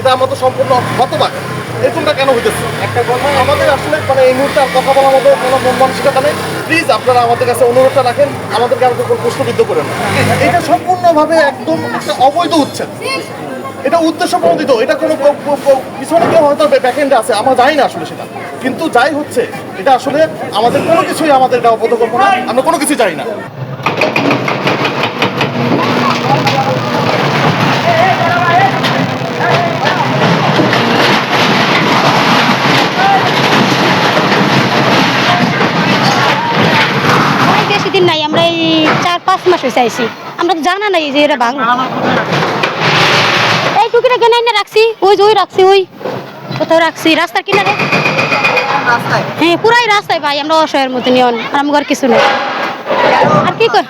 এটা আমাদের সম্পূর্ণ হতবাক। এরকমটা কেন হইতেছে? একটা কথা আমাদের আসলে মানে এই মুহূর্তে আর কথা বলার মতো কোনো মন মানসিকতা নেই। প্লিজ আপনারা আমাদের কাছে অনুরোধটা রাখেন আমাদেরকে আমাদের কোনো প্রশ্নবিদ্ধ করেন এটা সম্পূর্ণভাবে একদম একটা অবৈধ উচ্ছেদ। এটা উদ্দেশ্য প্রণোদিত এটা কোনো পিছনে কেউ হয়তো ব্যাকএন্ডে আছে আমরা জানি না আসলে সেটা। কিন্তু যাই হচ্ছে এটা আসলে আমাদের কোনো কিছুই আমাদের এটা অবধকল্পনা আমরা কোনো কিছু জানি না। পাঁচ মাস হয়েছে আইসি আমরা তো জানা নাই যে এটা ভাঙ। এই টুকিটা কেন এনে রাখছি? ওই ওই রাখছি, ওই। কোথাও রাখছি, রাস্তার কিনারে। হ্যাঁ পুরাই রাস্তায় ভাই, আমরা অসহায়ের মতো নিয়ন আর আমার কিছু নেই। আর কি কর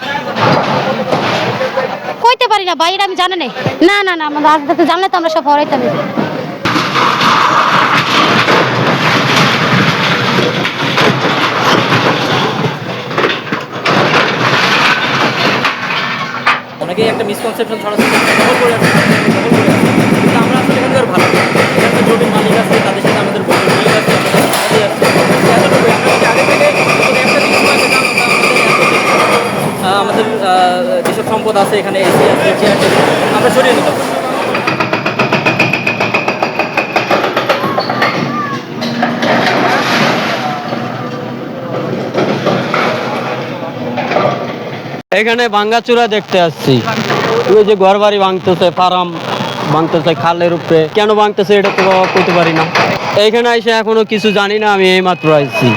কইতে পারি না এটা আমি জানা নাই। না না না, আমাদের আজকে জানলে তো আমরা সব হরাইতাম। অনেকেই একটা মিসকনসেপশন ছড়াচ্ছে দখল করে কিন্তু আমরা আসলে এখানকার ভালো। একটা জমির মালিক আছে, তাদের সাথে আমাদের বন্ধুর মিল আছে আমাদের যেসব সম্পদ আছে, এখানে এসি আছে আমরা সরিয়ে নিতাম এখানে ভাঙ্গাচুরা দেখতে আসছি। ওই যে ঘর বাড়ি ভাঙতেছে, ফার্ম ভাঙতেছে খালের উপরে। কেন ভাঙতেছে এটা তো করতে পারি না। এখানে এসে এখনও কিছু জানি না, আমি এই মাত্র আইছি।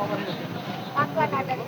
আমার সাথে আছেন